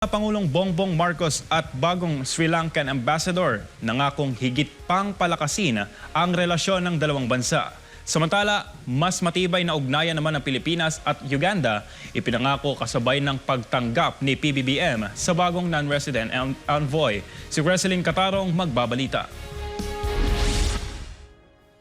Pangulong Bongbong Marcos at bagong Sri Lankan ambassador nangakong higit pang palakasin ang relasyon ng dalawang bansa. Samantala, mas matibay na ugnayan naman ng Pilipinas at Uganda ipinangako kasabay ng pagtanggap ni PBBM sa bagong non-resident en- envoy. Si Wrestling Katarong magbabalita.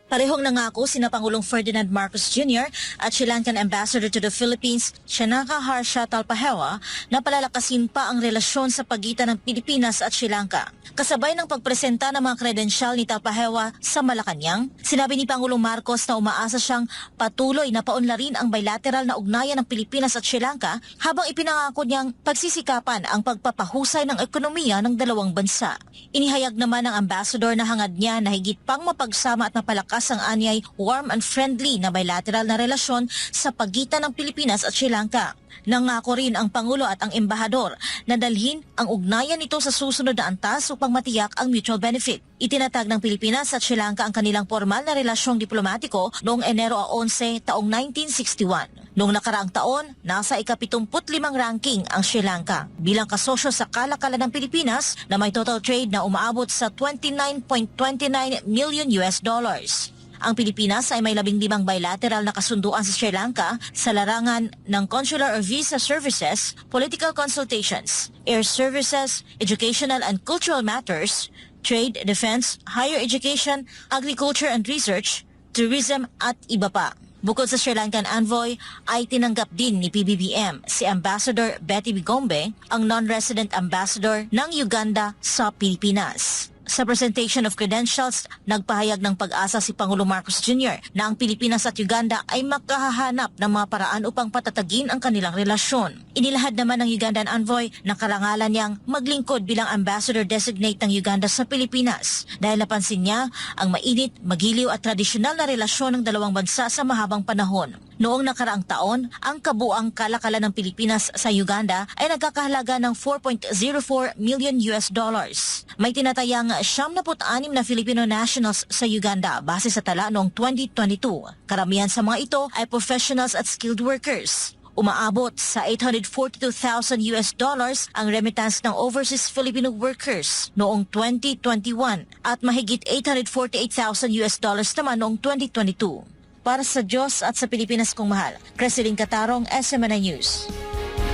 Parehong nangako sina Pangulong Ferdinand Marcos Jr. at Sri Lankan Ambassador to the Philippines, Shanaka Harsha Talpahewa, na palalakasin pa ang relasyon sa pagitan ng Pilipinas at Sri Lanka. Kasabay ng pagpresenta ng mga kredensyal ni Talpahewa sa Malacanang, sinabi ni Pangulong Marcos na umaasa siyang patuloy na paunlarin ang bilateral na ugnayan ng Pilipinas at Sri Lanka habang ipinangako niyang pagsisikapan ang pagpapahusay ng ekonomiya ng dalawang bansa. Inihayag naman ng ambassador na hangad niya na higit pang mapagsama at mapalakas ang anyay warm and friendly na bilateral na relasyon sa pagitan ng Pilipinas at Sri Lanka. Nangako rin ang Pangulo at ang Embahador na dalhin ang ugnayan nito sa susunod na antas upang matiyak ang mutual benefit. Itinatag ng Pilipinas at Sri Lanka ang kanilang formal na relasyong diplomatiko noong Enero 11 taong 1961. Noong nakaraang taon, nasa ikapitumpu't-limang ranking ang Sri Lanka bilang kasosyo sa kalakalan ng Pilipinas na may total trade na umaabot sa 29.29 million US dollars. Ang Pilipinas ay may labing limang bilateral na kasunduan sa Sri Lanka sa larangan ng consular or visa services, political consultations, air services, educational and cultural matters, trade, defense, higher education, agriculture and research, tourism at iba pa. Bukod sa Sri Lankan envoy, ay tinanggap din ni PBBM si Ambassador Betty Bigombe, ang non-resident ambassador ng Uganda sa Pilipinas. Sa presentation of credentials, nagpahayag ng pag-asa si Pangulo Marcos Jr. na ang Pilipinas at Uganda ay makahahanap ng mga paraan upang patatagin ang kanilang relasyon. Inilahad naman ng Ugandan envoy na karangalan niyang maglingkod bilang ambassador designate ng Uganda sa Pilipinas dahil napansin niya ang mainit, magiliw at tradisyonal na relasyon ng dalawang bansa sa mahabang panahon. Noong nakaraang taon, ang kabuang kalakalan ng Pilipinas sa Uganda ay nagkakahalaga ng 4.04 million US dollars. May tinatayang 76 na Filipino nationals sa Uganda base sa tala noong 2022. Karamihan sa mga ito ay professionals at skilled workers. Umaabot sa 842,000 US dollars ang remittance ng overseas Filipino workers noong 2021 at mahigit 848,000 US dollars naman noong 2022. Para sa Diyos at sa Pilipinas kong mahal, Creseling Katarong, SMNI News.